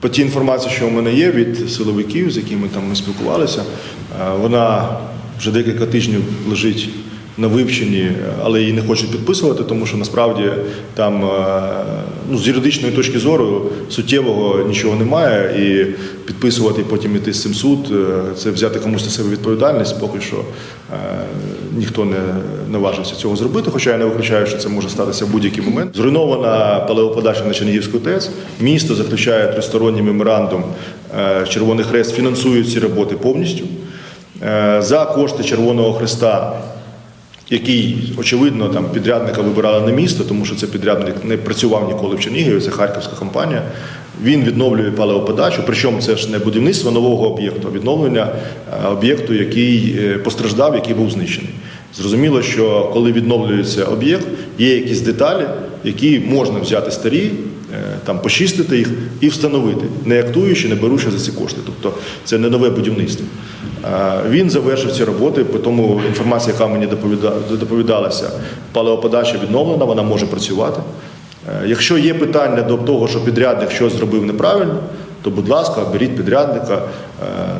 По тій інформації, що у мене є від силовиків, з якими там ми спілкувалися, е, вона вже декілька тижнів лежить на вивченні, але її не хочуть підписувати, тому що насправді там е, ну, з юридичної точки зору суттєвого нічого немає, і підписувати і потім іти з цим суд, е, це взяти комусь на себе відповідальність, поки що е, ніхто не наважився цього зробити, хоча я не виключаю, що це може статися в будь-який момент. Зруйнована палеоподача на Чернігівську ТЕЦ. Місто заключає тристоронній меморандум. Червоний Хрест фінансує ці роботи повністю. За кошти Червоного Хреста який, очевидно, там підрядника вибирали на місто, тому що це підрядник не працював ніколи в Чернігові, це харківська компанія. Він відновлює палеоподачу, причому це ж не будівництво нового об'єкту, а відновлення е, об'єкту, який е, постраждав, який був знищений. Зрозуміло, що коли відновлюється об'єкт, є якісь деталі, які можна взяти старі, е, там почистити їх і встановити, не актуючи, не беручи за ці кошти. Тобто це не нове будівництво. Е, Він завершив ці роботи, по тому інформація, яка мені доповідалася, палеоподача відновлена, вона може працювати. Е, Якщо є питання до того, що підрядник щось зробив неправильно, то, будь ласка, беріть підрядника, е,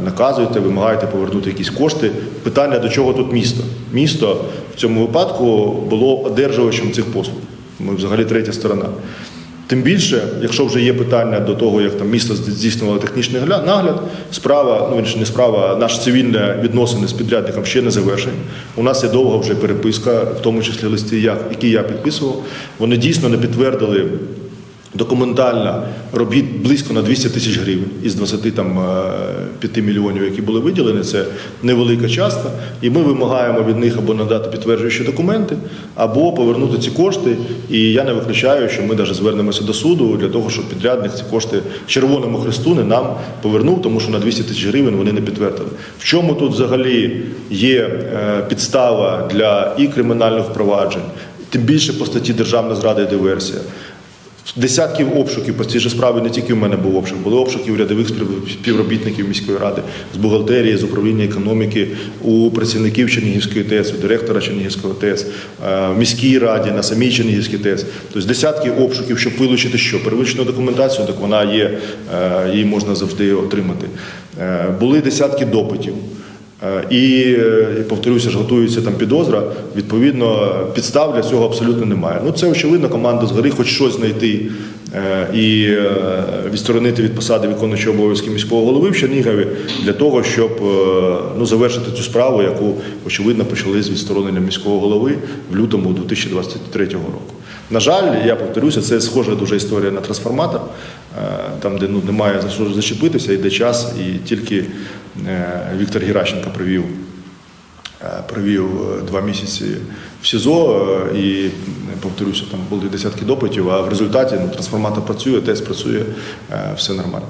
наказуйте, вимагайте повернути якісь кошти. Питання до чого тут місто? Місто в цьому випадку було одержувачем цих послуг. Ми взагалі третя сторона. Тим більше, якщо вже є питання до того, як там місто здійснювало технічний нагляд, справа, ну не справа, наш цивільне відносини з підрядником ще не завершені. У нас є довга вже переписка, в тому числі листи, як- які я підписував. Вони дійсно не підтвердили документально робіт близько на 200 тисяч гривень із 25 мільйонів, які були виділені. Це невелика частка. І ми вимагаємо від них або надати підтверджуючі документи, або повернути ці кошти. І я не виключаю, що ми навіть звернемося до суду для того, щоб підрядник ці кошти Червоному Хресту не нам повернув, тому що на 200 тисяч гривень вони не підтвердили. В чому тут взагалі є е, підстава для і кримінальних впроваджень, тим більше по статті Державна зрада і диверсія. Десятків обшуків по цій же справі не тільки в мене був обшук, були обшуки у рядових спів- співробітників міської ради, з бухгалтерії, з управління економіки, у працівників Чернігівської ТЕС, у директора Чернігівського ТЕС, е, в міській раді, на самій Чернігівській ТЕС. Тобто десятки обшуків, щоб вилучити що? Первичну документацію, так вона є, е, її можна завжди отримати. Е, Були десятки допитів. Е, І е, повторюся, ж готується там підозра. Відповідно, підстав для цього абсолютно немає. Ну це очевидно, команда згори хоч щось знайти і е, відсторонити від посади виконуючого обов'язки міського голови в Чернігові для того, щоб е, ну завершити цю справу, яку очевидно почали з відсторонення міського голови в лютому 2023 року. На жаль, я повторюся, це схожа дуже історія на трансформатор, е, там, де ну, немає за що зачепитися, йде час, і тільки е, Віктор Геращенко провів, е, провів е, два місяці в СІЗО, е, і повторюся, там були десятки допитів, а в результаті ну, трансформатор працює, тест працює, е, все нормально.